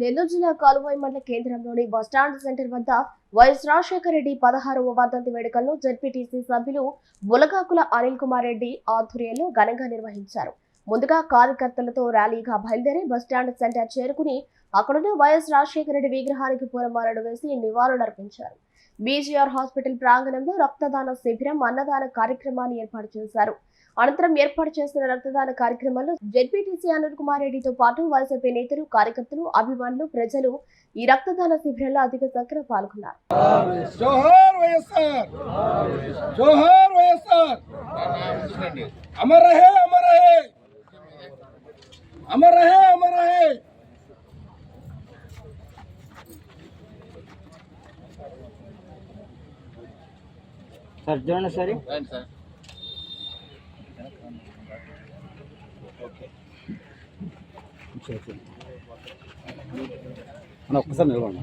నెల్లూరు జిల్లా కాలువై మండల కేంద్రంలోని బస్టాండ్ సెంటర్ వద్ద వైఎస్ రాజశేఖర రెడ్డి పదహారవ వర్ధంతి వేడుకలను జెడ్పీటీసీ సభ్యులు బులగాకుల అనిల్ కుమార్ రెడ్డి ఆధ్వర్యంలో ఘనంగా నిర్వహించారు. ముందుగా కార్యకర్తలతో ర్యాలీగా బయలుదేరి బస్టాండ్ సెంటర్ చేరుకుని అక్కడున్న వైఎస్ రాజశేఖర రెడ్డి విగ్రహానికి పూలమాలలు వేసి నివాళులర్పించారు. బీజీఆర్ హాస్పిటల్ ప్రాంగణంలో రక్తదాన శిబిరం అన్నదాన కార్యక్రమాన్ని ఏర్పాటు చేశారు. అనంతరం ఏర్పాటు చేసిన రక్తదాన కార్యక్రమంలో జెడ్పీటీసీ అనిల్ కుమార్ రెడ్డితో పాటు వైసీపీ నేతలు కార్యకర్తలు అభిమానులు ప్రజలు ఈ రక్తదాన శిబిరంలో అధిక సంఖ్యలో పాల్గొన్నారు. అమర్ రహే అమర్ రహే! అమర్ రహే అమర్ రహే! సార్ చూడండి సరే. ఒక్కసారి నిలబడి.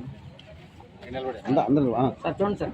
అందరూ అందరూ ఆ, సార్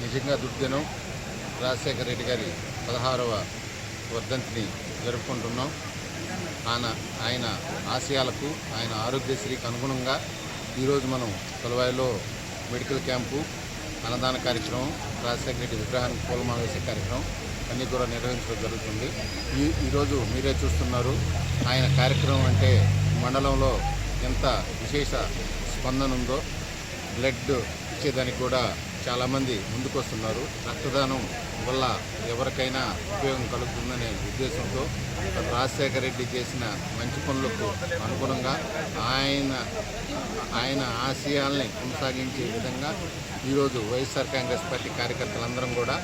నిజంగా దుర్దినం. రాజశేఖర రెడ్డి గారి పదహారవ వర్ధంతిని జరుపుకుంటున్నాం. ఆయన ఆయన ఆశయాలకు ఆయన ఆరోగ్యశ్రీకి అనుగుణంగా ఈరోజు మనం తొలవాయిలో మెడికల్ క్యాంపు అన్నదాన కార్యక్రమం రాజశేఖర రెడ్డి విగ్రహానికి పూలమాల వేసే కార్యక్రమం అన్నీ కూడా నిర్వహించడం జరుగుతుంది. ఈ ఈరోజు మీరే చూస్తున్నారు ఆయన కార్యక్రమం అంటే మండలంలో ఎంత విశేష స్పందన ఉందో బ్లడ్ ఇచ్చేదానికి కూడా చాలామంది ముందుకొస్తున్నారు. రక్తదానం వల్ల ఎవరికైనా ఉపయోగం కలుగుతుందనే ఉద్దేశంతో రాజశేఖర రెడ్డి చేసిన మంచి పనులకు అనుగుణంగా ఆయన ఆయన ఆశయాల్ని కొనసాగించే విధంగా ఈరోజు వైఎస్ఆర్ కాంగ్రెస్ పార్టీ కార్యకర్తలందరం కూడా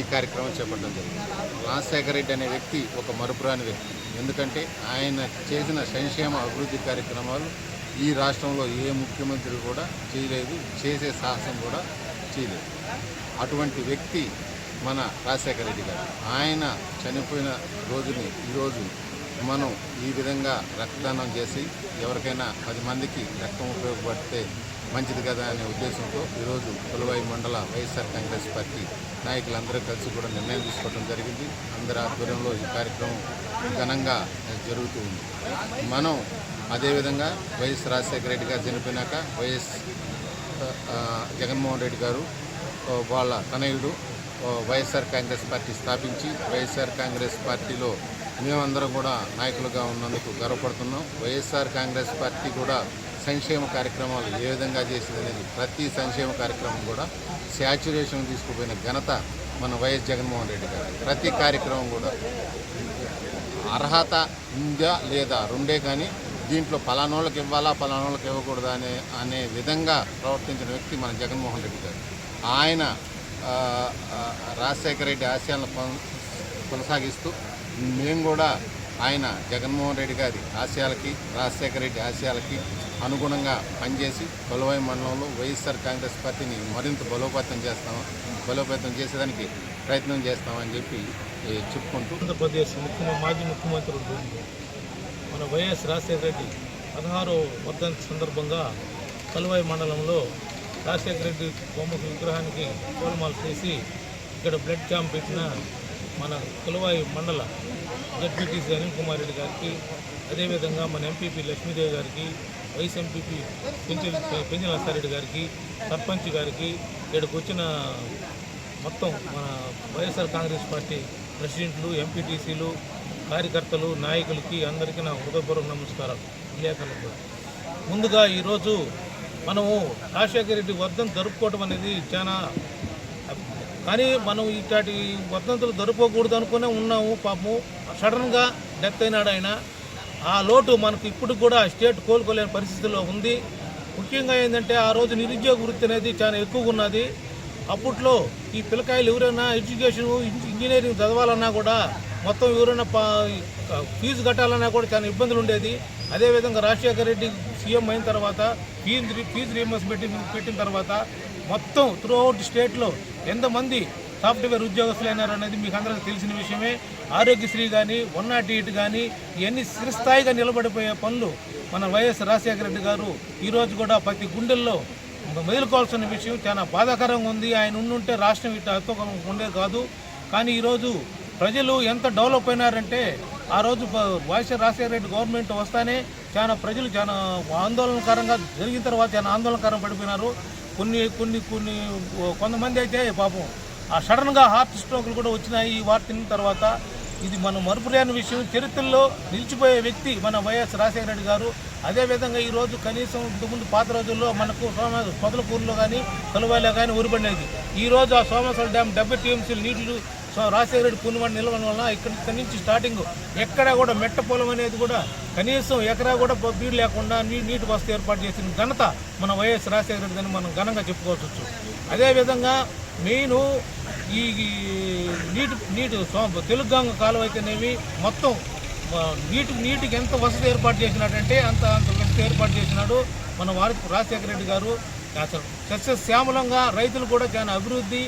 ఈ కార్యక్రమం చేపట్టడం జరిగింది. రాజశేఖర రెడ్డి అనే వ్యక్తి ఒక మరుపురాని వ్యక్తి. ఎందుకంటే ఆయన చేసిన సంక్షేమ అభివృద్ధి కార్యక్రమాలు ఈ రాష్ట్రంలో ఏ ముఖ్యమంత్రి కూడా చేయలేదు చేసే సాహసం కూడా చేయలేదు. అటువంటి వ్యక్తి మన రాజశేఖర రెడ్డి గారు. ఆయన చనిపోయిన రోజుని ఈరోజు మనం ఈ విధంగా రక్తదానం చేసి ఎవరికైనా పది మందికి రక్తం ఉపయోగపడితే మంచిది కదా అనే ఉద్దేశంతో ఈరోజు కొలువాయి మండల వైఎస్ఆర్ కాంగ్రెస్ పార్టీ నాయకులందరూ కలిసి కూడా నిర్ణయం తీసుకోవడం జరిగింది. అందరి ఆధ్వర్యంలో ఈ కార్యక్రమం ఘనంగా జరుగుతూ ఉంది. మనం అదేవిధంగా వైఎస్ రాజశేఖర రెడ్డి గారు చనిపోయినాక వైఎస్ జగన్మోహన్ రెడ్డి గారు వాళ్ళ తనయుడు వైఎస్ఆర్ కాంగ్రెస్ పార్టీ స్థాపించి వైఎస్ఆర్ కాంగ్రెస్ పార్టీలో మేమందరం కూడా నాయకులుగా ఉన్నందుకు గర్వపడుతున్నాం. వైఎస్ఆర్ కాంగ్రెస్ పార్టీ కూడా సంక్షేమ కార్యక్రమాలు ఏ విధంగా చేసింది అనేది ప్రతి సంక్షేమ కార్యక్రమం కూడా శాచ్యురేషన్ తీసుకుపోయిన ఘనత మన వైఎస్ జగన్మోహన్ రెడ్డి గారు. ప్రతి కార్యక్రమం కూడా అర్హత ఉందా లేదా రెండే కానీ దీంట్లో పలానోళ్ళకి ఇవ్వాలా పలానోళ్ళకి ఇవ్వకూడదా అనే అనే విధంగా ప్రవర్తించిన వ్యక్తి మన జగన్మోహన్ రెడ్డి గారు. ఆయన రాజశేఖర రెడ్డి ఆశయాలను కొనసాగిస్తూ మేము కూడా ఆయన జగన్మోహన్ రెడ్డి గారి ఆశయాలకి రాజశేఖర రెడ్డి ఆశయాలకి అనుగుణంగా పనిచేసి కొలవాయి మండలంలో వైఎస్ఆర్ కాంగ్రెస్ పార్టీని మరింత బలోపేతం చేస్తాం బలోపేతం చేసేదానికి ప్రయత్నం చేస్తామని చెప్పి చెప్పుకుంటూ ఆంధ్రప్రదేశ్ ముఖ్యమంత్రి మాజీ ముఖ్యమంత్రి మన వైఎస్ రాజశేఖర రెడ్డి పదహారు వర్ధంతి సందర్భంగా కలువాయి మండలంలో రాజశేఖర రెడ్డి బొమ్మకు విగ్రహానికి పూలమాలు చేసి ఇక్కడ బ్లడ్ క్యాంప్ పెట్టిన మన కలువాయి మండల జడ్పీటీసీ అనిల్ కుమార్ రెడ్డి గారికి అదేవిధంగా మన ఎంపీపీ లక్ష్మీదేవి గారికి వైస్ ఎంపీపీ పెంచి పెంచిన నర్సారెడ్డి గారికి సర్పంచ్ గారికి ఇక్కడికి వచ్చిన మొత్తం మన వైఎస్ఆర్ కాంగ్రెస్ పార్టీ ప్రెసిడెంట్లు ఎంపీటీసీలు కార్యకర్తలు నాయకులకి అందరికీ నా హృదయపూర్వక నమస్కారాలు. విలేకరులకు. ముందుగా ఈరోజు మనము రాజశేఖర రెడ్డి వర్ధం జరుపుకోవడం అనేది చాలా కానీ మనం ఇట్లాంటి వర్ధంతులు జరుపుకోకూడదు అనుకునే ఉన్నాము పాపము. సడన్గా డెత్ అయినాడు ఆయన. ఆ లోటు మనకు ఇప్పుడు కూడా స్టేట్ కోలుకోలేని పరిస్థితిలో ఉంది. ముఖ్యంగా ఏంటంటే ఆ రోజు నిరుద్యోగ వృత్తి అనేది చాలా ఎక్కువగా ఉన్నది. అప్పట్లో ఈ పిల్లకాయలు ఎవరైనా ఎడ్యుకేషన్ ఇంజనీరింగ్ చదవాలన్నా కూడా మొత్తం ఎవరైనా పా- ఫీజు కట్టాలన్నా కూడా చాలా ఇబ్బందులు ఉండేది. అదేవిధంగా రాజశేఖర రెడ్డి సీఎం అయిన తర్వాత ఫీజు ఫీజు రీఎంబర్స్ పెట్టి పెట్టిన తర్వాత మొత్తం త్రూ అవుట్ స్టేట్లో ఎంతమంది సాఫ్ట్వేర్ ఉద్యోగస్తులు అయినారు అనేది మీకు అందరికీ తెలిసిన విషయమే. ఆరోగ్యశ్రీ కానీ వన్ నాట్ ఎయిట్ కానీ ఇవన్నీ స్థిరస్థాయిగా నిలబడిపోయే పనులు మన వైఎస్ రాజశేఖర రెడ్డి గారు ఈరోజు కూడా ప్రతి గుండెల్లో మెదులుకోవాల్సిన విషయం చాలా బాధాకరంగా ఉంది. ఆయన ఉండుంటే రాష్ట్రం ఇట్లా ఉండేది కాదు. కానీ ఈరోజు ప్రజలు ఎంత డెవలప్ అయినారంటే ఆ రోజు ప- వైఎస్ రాజశేఖర రెడ్డి గవర్నమెంట్ వస్తానే చాలా ప్రజలు చాలా ఆందోళనకరంగా జరిగిన తర్వాత చాలా ఆందోళనకరం పడిపోయినారు. కొన్ని కొన్ని కొన్ని కొంతమంది అయితే పాపం ఆ సడన్గా హార్ట్ స్ట్రోక్లు కూడా వచ్చినాయి ఈ వార్త తర్వాత. ఇది మనం మరుపులేని విషయం. చరిత్రలో నిలిచిపోయే వ్యక్తి మన వైఎస్ రాజశేఖర రెడ్డి గారు అదేవిధంగా ఈరోజు కనీసం ఇంతకుముందు పాత రోజుల్లో మనకు సోమ పొదలకూరులో కానీ కలువాయిలో కానీ ఊరిపడినది ఈ రోజు ఆ సోమేశ్వర డ్యామ్ డెబ్బై టీఎంసీలు నీళ్ళు సో రాజశేఖర రెడ్డి పుణ్యమని నిలవడం వలన ఇక్కడ ఇక్కడి నుంచి స్టార్టింగ్ ఎక్కడా కూడా మెట్ట పొలం అనేది కూడా కనీసం ఎకరా కూడా నీరు లేకుండా నీ నీటి వసతి ఏర్పాటు చేసిన ఘనత మన వైఎస్ రాజశేఖర రెడ్డి అని మనం ఘనంగా చెప్పుకోవచ్చు అదేవిధంగా మెయిన్ ఈ నీటి నీటి తెలుగుగంగ కాలువ అయితేనేవి మొత్తం నీటి నీటికి ఎంత వసతి ఏర్పాటు చేసినాడంటే అంత అంత వసతి ఏర్పాటు చేసినాడు మన వారి రాజశేఖర రెడ్డి గారు. అసలు సస్యశ్యామలంగా రైతులు కూడా చాలా అభివృద్ధి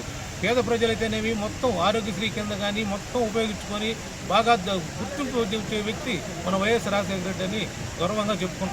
పేద ప్రజలైతేనేవి మొత్తం ఆరోగ్యశ్రీ కింద కానీ మొత్తం ఉపయోగించుకొని బాగా గుర్తింపు వచ్చే వ్యక్తి మన వైఎస్ రాజశేఖర రెడ్డి అని గౌరవంగా చెప్పుకుంటున్నాం.